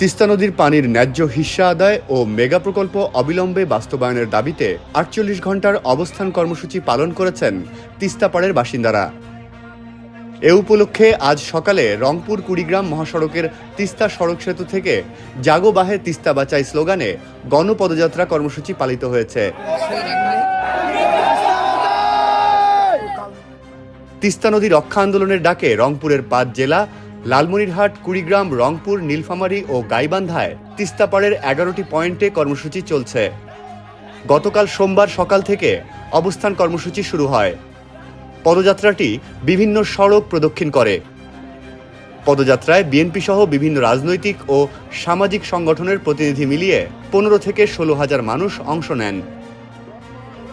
তিস্তা নদীর পানির ন্যায্য হিস্সা আদায় ও মেগা প্রকল্প অবিলম্বে বাস্তবায়নের দাবিতে আটচল্লিশ ঘণ্টার অবস্থান কর্মসূচি পালন করেছেন তিস্তাপাড়ের বাসিন্দারা। এ উপলক্ষে আজ সকালে রংপুর কুড়িগ্রাম মহাসড়কের তিস্তা সড়ক সেতু থেকে জাগো বাহে তিস্তা বাঁচাই স্লোগানে গণপদযাত্রা কর্মসূচি পালিত হয়েছে। তিস্তা নদী রক্ষা আন্দোলনের ডাকে রংপুরের পাঁচ জেলা লালমনিরহাট, কুড়িগ্রাম, রংপুর, নীলফামারী ও গাইবান্ধায় তিস্তাপাড়ের এগারোটি পয়েন্টে কর্মসূচি চলছে। গতকাল সোমবার সকাল থেকে অবস্থান কর্মসূচি শুরু হয়। পদযাত্রাটি বিভিন্ন সড়ক প্রদক্ষিণ করে। পদযাত্রায় বিএনপি সহ বিভিন্ন রাজনৈতিক ও সামাজিক সংগঠনের প্রতিনিধি মিলিয়ে পনেরো থেকে ষোলো হাজার মানুষ অংশ নেন।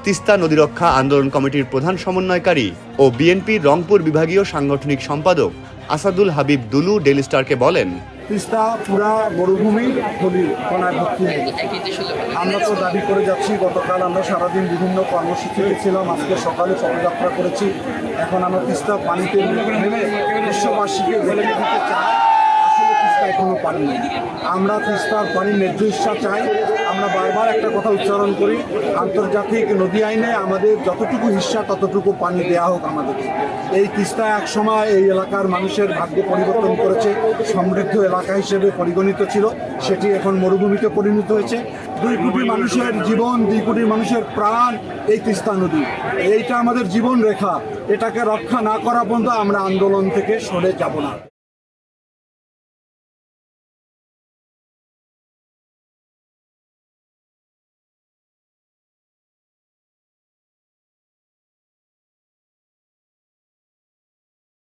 তিস্তা নদীরক্ষা আন্দোলন কমিটির প্রধান সমন্বয়কারী ও বিএনপির রংপুর বিভাগীয় সাংগঠনিক সম্পাদক আসাদুল হাবিব দুলু ডেলি স্টারকে বলেন, তিস্তা পুরা মরুভূমি কণায় ভর্তি আমরা তো দাবি করে যাচ্ছি, গতকাল আমরা সারাদিন বিভিন্ন কর্মসূচি ছিলাম, আজকে সকালে পদযাত্রা করেছি। এখন আমরা তিস্তা পানিতে নেমে বিশ্ববাসীকে বলে দিতে চাই। আসলে তিস্তা এখনও পানি নেই আমরা তিস্তার পানির ন্যায্য ইচ্ছা চাই। আমরা বারবার একটা কথা উচ্চারণ করি, আন্তর্জাতিক নদী আইনে আমাদের যতটুকু হিস্সা, ততটুকু পানি দেওয়া হোক আমাদেরকে এই তিস্তা এক সময় এই এলাকার মানুষের ভাগ্য পরিবর্তন করেছে, সমৃদ্ধ এলাকা হিসেবে পরিগণিত ছিল, সেটি এখন মরুভূমিতে পরিণত হয়েছে। দুই কোটি মানুষের জীবন, দুই কোটি মানুষের প্রাণ এই তিস্তা নদী। এইটা আমাদের জীবন রেখা। এটাকে রক্ষা না করা পর্যন্ত আমরা আন্দোলন থেকে সরে যাব না।